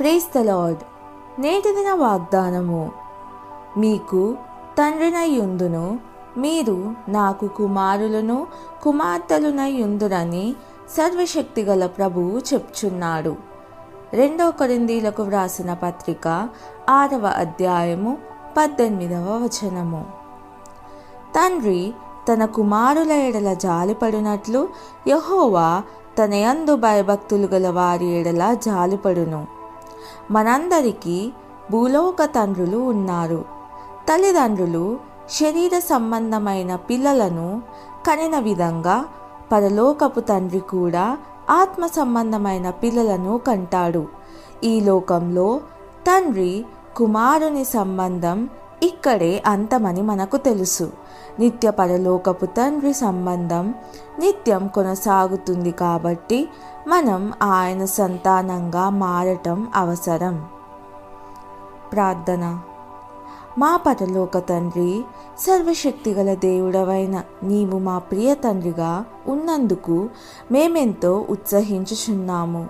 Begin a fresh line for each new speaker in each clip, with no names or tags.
Praise the lord నేటి దిన వాగ్దానము. మీకు తండ్రినయ్యుందును మీరు నాకు కుమారులను కుమార్తెలునయ్యుందురని సర్వశక్తిగల ప్రభువు చెప్చున్నాడు. రెండో కొరిందీలకు వ్రాసిన పత్రిక ఆరవ అధ్యాయము పద్దెనిమిదవ వచనము. తండ్రి తన కుమారుల ఎడల జాలిపడినట్లు యహోవా తన యందు భయభక్తులు గల వారి ఎడల జాలిపడును. మనందరికీ భూలోక తండ్రులు ఉన్నారు. తల్లిదండ్రులు శరీర సంబంధమైన పిల్లలను కనిన విధంగా పరలోకపు తండ్రి కూడా ఆత్మ సంబంధమైన పిల్లలను కంటాడు. ఈ లోకంలో తండ్రి కుమారుని సంబంధం ఇక్కడే అంతమని మనకు తెలుసు. నిత్య పరలోకపు తండ్రి సంబంధం నిత్యం కొనసాగుతుంది కాబట్టి మనం ఆయన సంతానంగా మారటం అవసరం. ప్రార్థన. మా పరలోక తండ్రి సర్వశక్తిగల దేవుడవైన నీవు మా ప్రియ తండ్రిగా ఉన్నందుకు మేమెంతో ఉత్సహించుచున్నాము.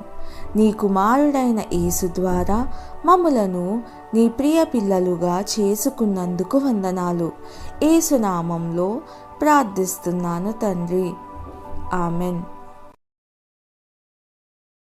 నీ కుమారుడైన యేసు ద్వారా మమ్ములను నీ ప్రియ పిల్లలుగా చేసుకున్నందుకు వందనాలు. ఏసునామంలో ప్రార్థిస్తున్నాను తండ్రి. ఆమెన్.